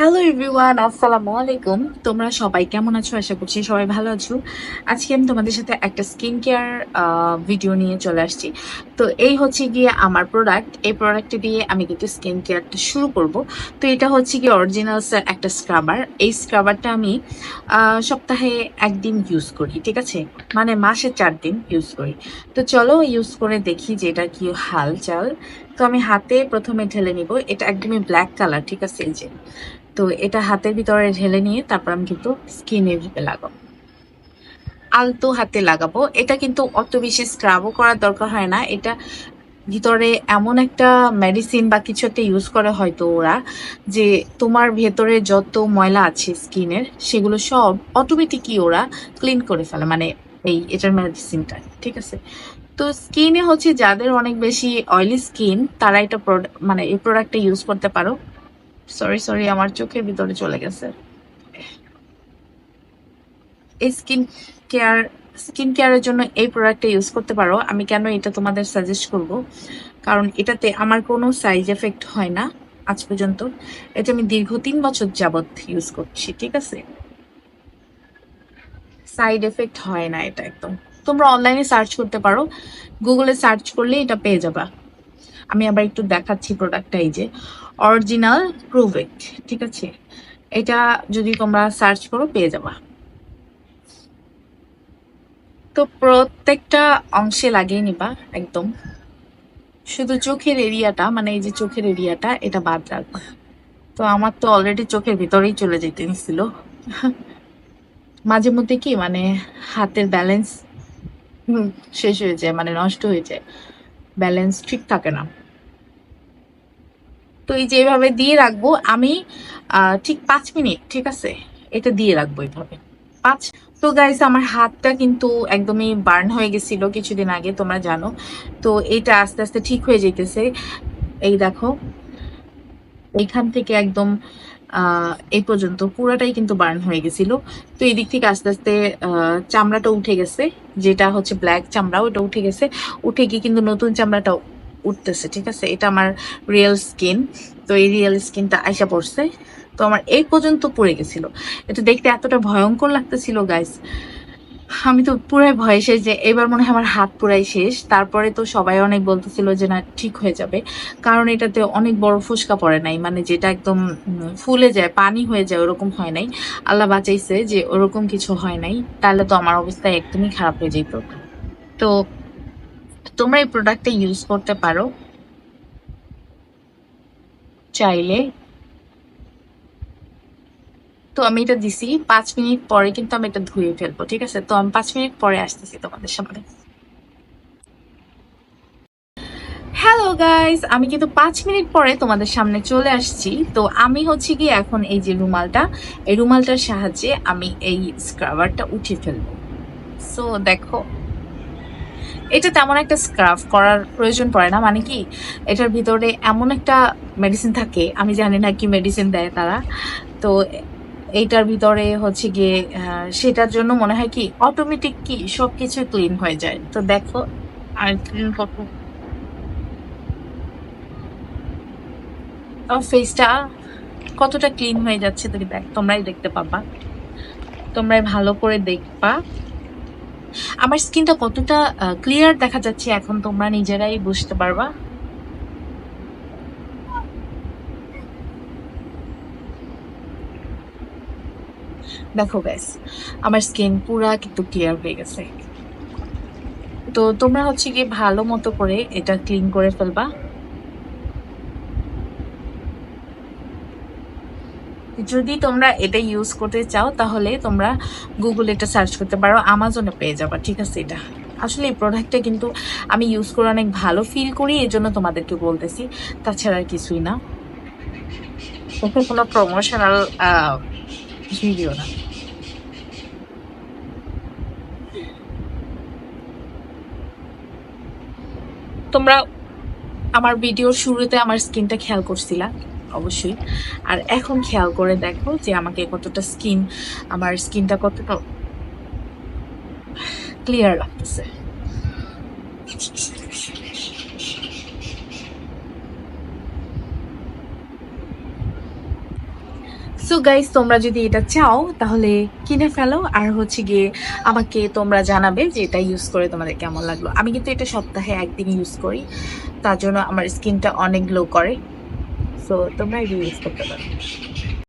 Hello everyone আসসালামু আলাইকুম তোমরা সবাই কেমন আছো? আশা করছি সবাই ভালো আছো। আজকে আমি তোমাদের সাথে একটা স্কিন কেয়ার ভিডিও নিয়ে চলে আসছি। তো এই হচ্ছে গিয়ে আমার প্রোডাক্ট এই প্রোডাক্টটি দিয়ে আমি কিন্তু স্কিন কেয়ারটা শুরু করব। তো এটা হচ্ছে গিয়ে অরিজিনালসের একটা স্ক্রাবার এই স্ক্রাবারটা আমি সপ্তাহে একদিন ইউজ করি, ঠিক আছে? মানে মাসে চার দিন ইউজ করি। তো চলো ইউজ করে দেখি যে এটা কি হালচাল তো আমি হাতে প্রথমে ঢেলে নিব। এটা একদমই ব্ল্যাক কালার ঠিক আছে? এই যে। তো এটা হাতের ভিতরে ঢেলে নিয়ে তারপর আমি কিন্তু স্কিনে লাগাবো। আলতো হাতে লাগাবো। এটা কিন্তু অত বেশি স্ক্রাবও করার দরকার হয় না। এটা ভিতরে এমন একটা মেডিসিন বা কিছু একটা ইউজ করে হয়তো ওরা, যে তোমার ভেতরে যত ময়লা আছে স্কিনের সেগুলো সব অটোমেটিকই ওরা ক্লিন করে ফেলে মানে এই এটার মেডিসিনটা ঠিক আছে? তো স্কিনে হচ্ছে যাদের অনেক বেশি অয়েলি স্কিন তারা এটা মানে এই প্রোডাক্টটা ইউজ করতে পারো। সরি সরি আমার চোখের ভিতরে চলে গেছে। এই স্কিন কেয়ার স্কিন কেয়ারের জন্য এই প্রোডাক্টটা ইউজ করতে পারো। আমি কেন এটা তোমাদের সাজেস্ট করব? কারণ এটাতে আমার কোনো সাইড এফেক্ট হয় না আজ পর্যন্ত। এটা আমি দীর্ঘ তিন বছর যাবত ইউজ করছি, ঠিক আছে? সাইড এফেক্ট হয় না এটা একদম। তোমরা অনলাইনে সার্চ করতে পারো। গুগলে সার্চ করলে এটা পেয়ে যাবা। আমি আবার একটু দেখাচ্ছি প্রোডাক্টটা এই যে অরিজিনাল প্রুভেট ঠিক আছে? এটা যদি তোমরা সার্চ করো, পেয়ে যাবা। তো প্রত্যেকটা অংশে লাগিয়ে নিবা, একদম। শুধু চোখের এরিয়াটা মানে এই যে চোখের এরিয়াটা, এটা বাদ রাখবা। তো আমার তো অলরেডি চোখের ভিতরেই চলে যেতে নিছিল মাঝে মধ্যে কি মানে হাতের ব্যালেন্স শেষ হয়ে যায় মানে নষ্ট হয়ে যায়। ব্যালেন্স ঠিক থাকে না। তো এই যে এভাবে দিয়ে রাখব, আমি ঠিক পাঁচ মিনিট, ঠিক আছে? এটা দিয়ে রাখব এইভাবে পাঁচ তো গাইস আমার হাতটা কিন্তু একদমই বার্ন হয়ে গেছিল কিছুদিন আগে, তোমরা জানো। তো এটা আস্তে আস্তে ঠিক হয়ে যেতেছে এই দেখো এইখান থেকে একদম এই পর্যন্ত পুরাটাই কিন্তু বার্ন হয়ে গেছিল। তো এই দিক থেকে আস্তে আস্তে চামড়াটা উঠে গেছে, যেটা হচ্ছে ব্ল্যাক চামড়া, ওটা উঠে গেছে। উঠে গিয়ে কিন্তু নতুন চামড়াটা উঠতেছে, ঠিক আছে? এটা আমার রিয়েল স্কিন তো এই রিয়েল স্কিনটা আইসা পড়ছে। তো আমার এই পর্যন্ত পড়ে গেছিল। এটা দেখতে এতটা ভয়ঙ্কর লাগতেছিল গাইস আমি তো পুরাই ভয় শেষ যে এবার মনে হয় আমার হাত পুরাই শেষ। তারপরে তো সবাই অনেক বলতেছিল যে না, ঠিক হয়ে যাবে। কারণ এটাতে অনেক বড় ফুসকা পড়ে নাই। মানে যেটা একদম ফুলে যায়, পানি হয়ে যায়, ওরকম হয় নাই। আল্লাহ বাঁচাইছে যে ওরকম কিছু হয় নাই। তাহলে তো আমার অবস্থা একদমই খারাপ হয়ে যেত তো তোমরা এই প্রোডাক্টটা ইউজ করতে পারো। চাইলে। তো আমি এটা দিছি। পাঁচ মিনিট পরে কিন্তু আমি এটা ধুয়ে ফেলব, ঠিক আছে? তো আমি পাঁচ মিনিট পরে আসতেছি তোমাদের সামনে। হ্যালো গাইস আমি কিন্তু পাঁচ মিনিট পরে তোমাদের সামনে চলে আসছি। তো আমি হচ্ছে কি এখন এই যে রুমালটা, এই রুমালটার সাহায্যে আমি এই স্ক্রাবারটা উঠিয়ে ফেলব। সো দেখো এটা তেমন একটা স্ক্রাফ করার প্রয়োজন পড়ে না। মানে কি? এটার ভিতরে এমন একটা মেডিসিন থাকে, আমি জানি না কি মেডিসিন দেয় তারা। তো এইটার ভিতরে হচ্ছে গিয়ে সেটার জন্য মনে হয় কি অটোমেটিক কি সবকিছু ক্লিন হয়ে যায়। তো দেখো, আর ক্লিন করব। ফেসটা কতটা ক্লিন হয়ে যাচ্ছে তোমরাই দেখতে পাবা। তোমরাই ভালো করে দেখবা। আমার স্কিনটা কতটা ক্লিয়ার দেখা যাচ্ছে এখন তোমরা নিজেরাই বুঝতে পারবা? দেখো ব্যাস আমার স্কিন পুরা কিন্তু ক্লিয়ার হয়ে গেছে। তো তোমরা হচ্ছে গিয়ে ভালো মতো করে এটা ক্লিন করে ফেলবা। যদি তোমরা এটা ইউজ করতে চাও, তাহলে তোমরা গুগলে এটা সার্চ করতে পারো আমাজনে পেয়ে যাবা, ঠিক আছে এটা? আসলে এই প্রোডাক্টটা কিন্তু আমি ইউজ করে অনেক ভালো ফিল করি, এই জন্য তোমাদেরকে বলতেছি, তাছাড়া আর কিছুই না। ওকে, কোনো প্রমোশনাল ভিডিও না। তোমরা আমার ভিডিওর শুরুতে আমার স্কিনটা খেয়াল করছিলা। অবশ্যই। আর এখন খেয়াল করে দেখো যে আমাকে কতটা স্কিন আমার স্কিনটা কতটা ক্লিয়ার লাগতেছে। সো গাইস তোমরা যদি এটা চাও, তাহলে কিনে ফেলো। আর হচ্ছে গিয়ে আমাকে তোমরা জানাবে যে এটা ইউজ করে তোমাদের কেমন লাগল। আমি কিন্তু এটা সপ্তাহে একদিন ইউজ করি। তার জন্য আমার স্কিনটা অনেক গ্লো করে। সো তোমরা এটা ইউজ করতে পারো